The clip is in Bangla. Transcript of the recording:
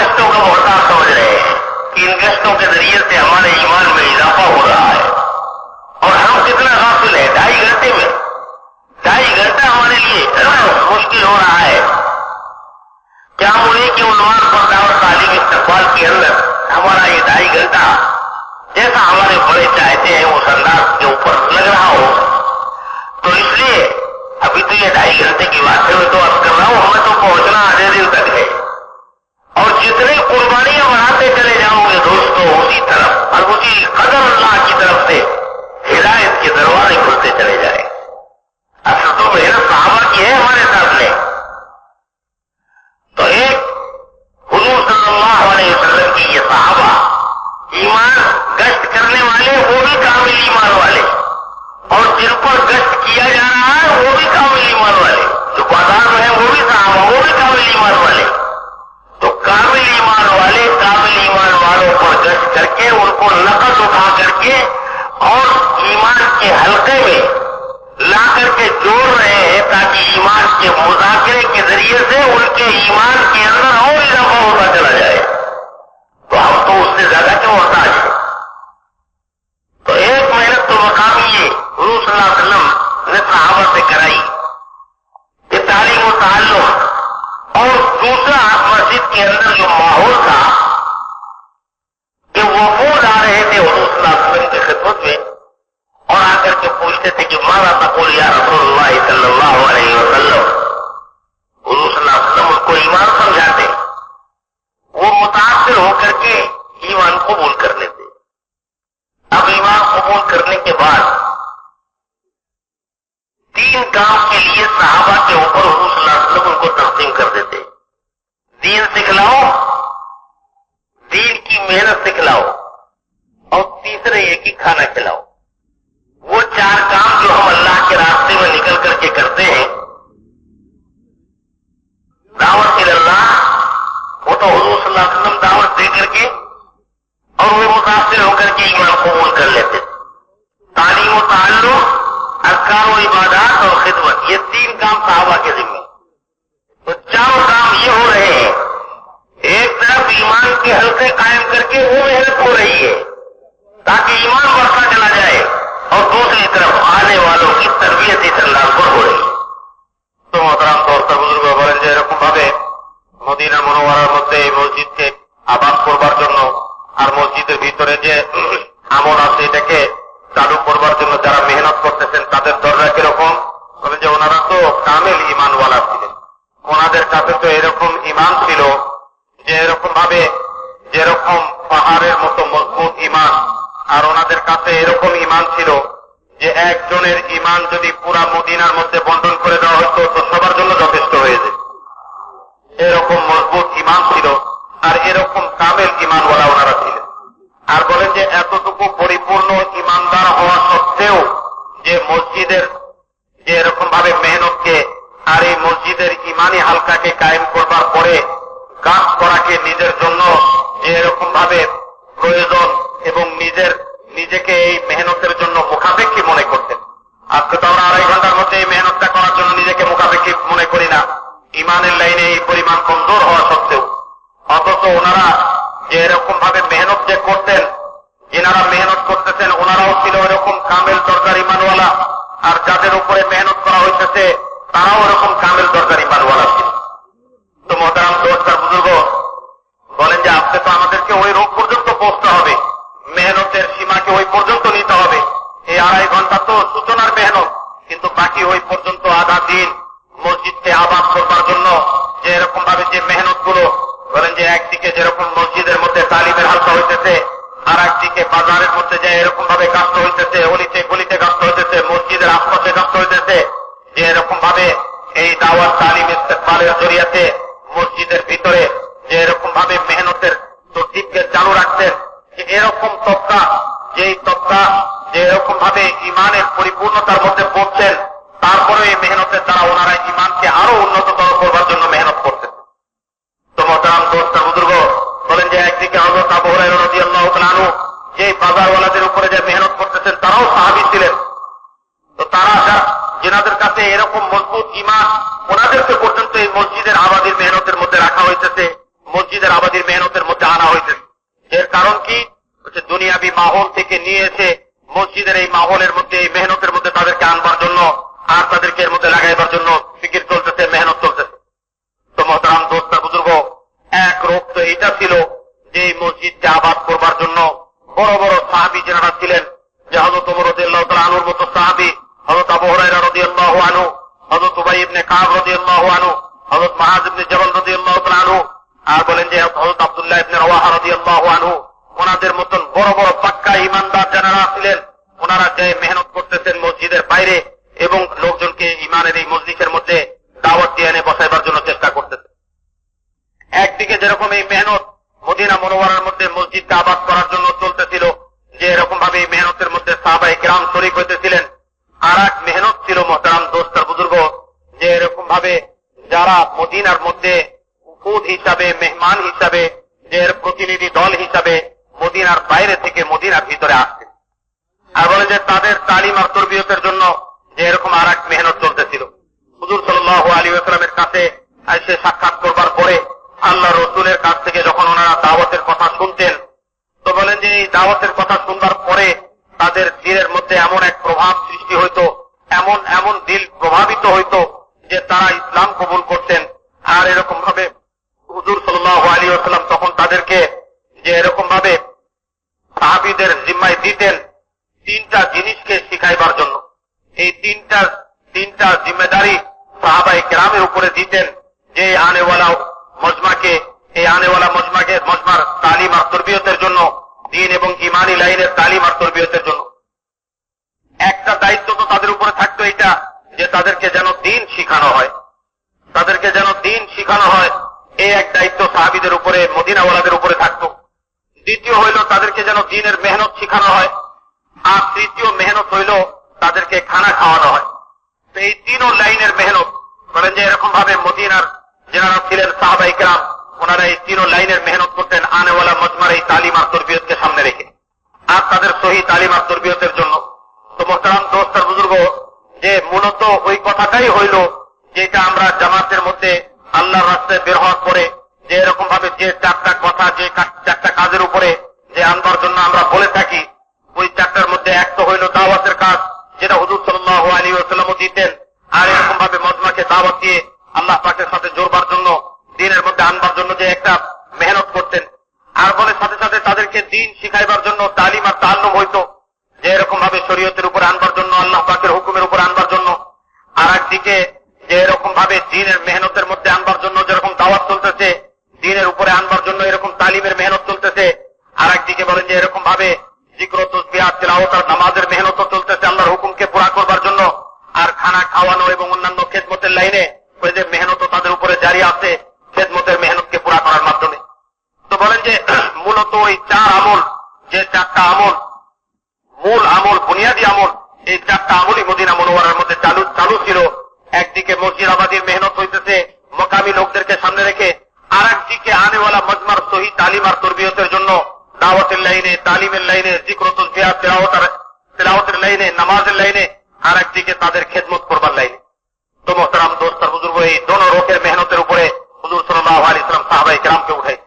گشتوں کا محتاط سمجھ رہے ہیں کہ ان گشتوں کے ذریعے سے ہمارے ایمان میں اضافہ ہو رہا ہے۔ اور ہم کتنا غافل ہے ڈھائی گھنٹے میں۔ ڈھائی گھنٹہ ہمارے لیے اتنا مشکل ہو رہا ہے۔ کیا بولے کہ عنوان پر دعوت تعلیم استقبال کے اندر ہمارا یہ ڈھائی گھنٹہ جیسا ہمارے بڑے چاہتے ہیں اس انداز کے اوپر لگ رہا ہو؟ تو اس لیے ابھی تو یہ ڈھائی گھنٹے کی بات ہے، میں تو اب کر رہا ہوں، ہمیں تو پہنچنا آدھے دن تک کے حلقے میں لا کر کے جوڑ رہے ہیں تاکہ ایمان کے مذاکرے کے ذریعے سے ان کے ایمان کے اندر اور اضافہ ہوتا چلا جائے۔ تو ہم تو اس سے زیادہ کیوں ہوتا ہے تو ایک محنت تو مقامی یہ حضور صلی اللہ علیہ وسلم نے صحابہ سے کرائی یہ تعلیم و تعلق اور دوسرا مسجد کے اندر جو ماحول تھا کہ وہ بول آ رہے تھے حضور صلی اللہ علیہ وسلم کی خدمت میں۔ اور آ کر کے پوچھتے تھے کہ مارا تقول یا رسول اللہ صلی اللہ علیہ وسلم؟ گرو صلی اللہ علیہ وسلم اس کو ایمان سمجھاتے وہ متاثر ہو کر کے ایمان قبول کر لیتے اب ایمان قبول کرنے کے بعد تین کام کے لیے صحابہ کے اوپر حضور صلی اللہ علیہ وسلم ان کو تقسیم کر دیتے دین سکھلاؤ، دین کی محنت سکھلاؤ اور تیسرے یہ کہ کھانا کھلاؤ۔ چار کام جو ہم اللہ کے راستے میں نکل کر کے کرتے ہیں۔ دعوت اللہ، وہ تو حضور صلی اللہ علیہ وسلم دعوت دے کر کے اور وہ متاثر ہو کر کے ایمان قبول کر لیتے۔ تعلیم و تعلق اذکار و عبادات اور خدمت، یہ تین کام صحابہ کے ذمہ۔ تو چاروں کام یہ ہو رہے ہیں۔ ایک طرف ایمان کے حلقے قائم کر کے وہ محنت নিয়তি আল্লাহর উপর পড়ে তো মতরাম দর্শক বুজুর্গ বলেন যে এরকম ভাবে মদিনা মনোয়ারার মধ্যে এই মসজিদকে আবাদ করবার জন্য আর মসজিদের ভিতরে যে আমল আছে এটাকে চালু করবার জন্য যারা মেহনত করতেছেন, তাদের দরজা কীরকম? বলেন যে ওনারা তো কামেল ইমানওয়ালা ছিলেন। ওনাদের কাছে তো এরকম ইমান ছিল যে এরকম ভাবে যেরকম পাহাড়ের মতো মজবুত ইমান আর ওনাদের কাছে এরকম ইমান ছিল যে একজনের ইমান যদি পুরা মদিনার মধ্যে বন্টন করে দেওয়া হতো, তো সবার জন্য যথেষ্ট হয়ে এরকম মজবুত ইমান ছিল, আর এরকম কামেল ইমানওয়ালা ওনারা ছিলেন। আর বলেন যে এতটুকু পরিপূর্ণ ইমানদার হওয়া সত্ত্বেও যে মসজিদের যে এরকম ভাবে মেহনতকে আর এই মসজিদের ইমানি হালকাকে কায়েম করবার পরে কাজ করাকে নিজের জন্য যে এরকম ভাবে প্রয়োজন এবং নিজের নিজেকে এই মেহনতের জন্য মুখাপেক্ষী মনে করতেন। আজকে তো আমরা আড়াই ঘণ্টার মধ্যে এই মেহনতটা করার জন্য নিজেকে মুখাপেক্ষী মনে করি না। ইমানের লাইনে এই পরিমাণ কমজোর হওয়া সত্ত্বেও। অথচ ওনারা যে এরকম ভাবে মেহনত যে করতেন যেনারা মেহনত করতেছেন, ওনারাও ছিল এরকম কামেল দরকার ইমানওয়ালা আর যাদের উপরে মেহনত করা হইতেছে, তারাও এরকম কামেল দরকার ইমানওয়ালা ছিল তো মতারাম দোস্তার বুজুর্গ বলেন যে আপনি তো আমাদেরকে ওই রোগ পর্যন্ত পৌঁছতে হবে মেহনতের সীমাকে ওই পর্যন্ত নিতে হবে এই আড়াই ঘণ্টা তো সূচনার মেহনত কিন্তু বাকি ওই পর্যন্ত আধা দিন মসজিদকে আবাদ করবার জন্য যে এরকম ভাবে যে মেহনতগুলো বলেন যে একদিকে যেরকম মসজিদের মধ্যে তালিমের হালকা হইতেছে আর একদিকে বাজারের মধ্যে যে এরকম ভাবে কাষ্ট হইতেছে, অলিতে গলিতে কাষ্ট হইতেছে, মসজিদের আশপাশে কাষ্ট হইতেছে, যে এরকম ভাবে এই দাওয়াত তালিম ইস্তেকবালের জরিয়াতে মসজিদের ভিতরে যে এরকম ভাবে মেহনতের তরতিবকে চালু রাখতেন যে এরকম তত্ত্বা যেই তত্ত্বা যে এরকম ভাবে ইমানের পরিপূর্ণতার মধ্যে পড়ছেন তারপরে এই মেহনতের দ্বারা ওনারা ইমানকে আরও উন্নততর করবার জন্য মেহনত করতেন তো মহতারাম দোস্ত বুজুর্গ বলেন যে একদিকে হজরত আবু হুরায়রা রাদিয়াল্লাহু তাআলা আনহু যে বাজারওয়ালাদের উপরে যে মেহনত করতেছেন তারাও সাহাবী ছিলেন। তো তারা যা- যেনাদের কাছে এরকম মজবুত ইমান ওনাদেরকে পর্যন্ত এই মসজিদের আবাদির মেহনতের মধ্যে রাখা হইতেছে, মসজিদের আবাদির মেহনতের মধ্যে আনা হইতেছে। এর কারণ কি? হচ্ছে দুনিয়াবি মাহল থেকে নিয়ে এসে মসজিদের এই মাহলের মধ্যে, এই মেহনতের মধ্যে তাদেরকে আনবার জন্য আর তাদেরকে এর মধ্যে লাগাইবার জন্য ফিকির চলতেছে, মেহনত চলতেছে। তো মহতারাম দোস্তা বুজুর্গ, এক রোগ তো এটা ছিল যে এই মসজিদকে আবাদ করবার জন্য বড় বড় সাহাবি যারা ছিলেন যে হজরত ওমর রাদিয়াল্লাহু তাআলা আনুর মতো সাহাবি হজরত আবু হুরায়রা রাদিয়াল্লাহু আনহু হজরত কাব মসজিদের বাইরে এবং লোকজনকে ইমানের মসজিদের মধ্যে দাওয়াত দিয়ে বসাইবার জন্য চেষ্টা করতেছেন। একদিকে যেরকম এই মেহনত মদিনা মনোবরার মধ্যে মসজিদকে আবাদ করার জন্য যে এরকম ভাবে এই মেহনতের মধ্যে সাহাবাই গ্রাম শরিক হইতেছিলেন আর এক মেহনত ছিল মহতারাম দোস্তার বুজুর্গ যে এরকম ভাবে যারা মদিনার মধ্যে উপুদ হিসাবে, মেহমান হিসাবে, এর প্রতিনিধি দল হিসাবে মদিনার বাইরে থেকে মদিনার ভিতরে আসছে। আর বলে যে তাদের তালিম আর তরবিয়তের জন্য যে এরকম আর এক মেহনত চলতেছিল। হুজুর সাল্লাহ আলী আসলামের কাছে এসে সাক্ষাৎ করবার পরে আল্লাহ রসুলের কাছ থেকে যখন ওনারা দাওয়াতের কথা শুনতেন, তো বলেন যে এই দাওয়াতের কথা শুনবার পরে তাদের দিলের মধ্যে এমন এক প্রভাব সৃষ্টি হইতো, এমন এমন দিল প্রভাবিত হইতো যে তারা ইসলাম কবুল করতেন আর এরকম ভাবে হুজুর সাল্লাহ আলী আসলাম তখন তাদেরকে যে এরকম ভাবে সাহাবিদের জিম্মায় দিতেন তিনটা জিনিসকে শিখাইবার জন্য। এই তিনটা তিনটা জিম্মেদারি সাহাবাই গ্রামের উপরে দিতেন যে আনেওয়ালা মজমাকে, এই আনেওয়ালা মজমাকে, মজমার তালিম আর তরবিয়তের জন্য, দিন এবং ইমানি লাইনের তালিম আর তরবিয়তের জন্য। একটা দায়িত্ব তো তাদের উপরে থাকতো এটা যে তাদেরকে যেন দিন শিখানো হয়। তাদেরকে যেন দিন শিখানো হয় এই এক দায়িত্ব সাহাবিদের উপরে, মদিনাওয়ালাদের উপরে থাকতো। দ্বিতীয় হইল তাদেরকে যেন দিনের মেহনত শিখানো হয়, আর তৃতীয় মেহনত হইল তাদেরকে খানা খাওয়ানো হয়। তো এই তিনও লাইনের মেহনত বলেন যে এরকম ভাবে মদিনার যারা ছিলেন সাহাবাই গ্রাম ওনারা এই তিনও লাইনের মেহনত করতেন আনেওয়ালা মজমার এই তালিম আর তরবিয়তকে সামনে রেখে। আর তাদের সহি তালিম আর তরবিয়তের জন্য। তো মোহতারাম দোস্তার বুজুর্গ, যে মূলত ওই কথাটাই হইল যেটা আমরা জামাতের মধ্যে আল্লাহর রাস্তায় বের হওয়ার পরে যে এরকম ভাবে যে চারটা কথা, যে চারটা কাজের উপরে যে আনবার জন্য আমরা বলে থাকি, ওই চারটার মধ্যে এক তো হইল দাওয়াতের কাজ, যেটা হুজুর সাল্লাহ আলী ওসাল্লামও দিতেন, আর এরকম ভাবে মজমাকে দাওয়াত দিয়ে আল্লাহ পাকের সাথে জোরবার জন্য, দিনের মধ্যে আনবার জন্য যে একটা মেহনত করতেন। আর বলে সাথে সাথে তাদেরকে দিন শিখাইবার জন্য তালিম আর তাল্লুম হইতো, যে এরকম ভাবে শরীয়তের উপর আনবার জন্য, আল্লাহ পাকের হুকুমের উপর আনবার জন্য। আর একদিকে যে এরকম ভাবে দিনের মেহনতের মধ্যে আনবার জন্য যেরকম দাওয়াত চলতেছে উপরে আনবার জন্য এরকম তালিমের মেহনত চলতেছে। আর একদিকে বলেন যে এরকম ভাবে নামাজের মেহনত চলতেছে আল্লাহর হুকুমকে পুরা করবার জন্য। আর খানা খাওয়ানো এবং অন্যান্য খেদমতের লাইনে ওই যে মেহনত তাদের উপরে জারি আছে, খেদমতের মেহনতকে পুরা করার মাধ্যমে। তো বলেন যে, মূলত ওই চার আমল, যে চারটা আমল, মূল আমল, বুনিয়াদী আমল, এই চারটা আমলই মদিনা মনোয়ারের মধ্যে চালু চালু ছিল। একদিকে মসজিদ আবাদির মেহনত হইতেছে, মকামি লোকদেরকে সামনে রেখে আর একদিকে আনেওয়ালা মজমার সহি তালিম আর তরবিয়তের জন্য দাওয়াতের লাইনে তালিমের লাইনে জিক্রতুল জিয়াদ তেলাওয়াতের তেলাওয়াতের লাইনে নামাজের লাইনে আর একদিকে তাদের খেদমত করবার লাইনে তো মোহতারাম দোস্তার বুজুর্গ এই দোনো রোকের মেহনতের উপরে হুজুর সাল্লাহ আলী ইসলাম সাহাবাই গ্রামকে উঠাই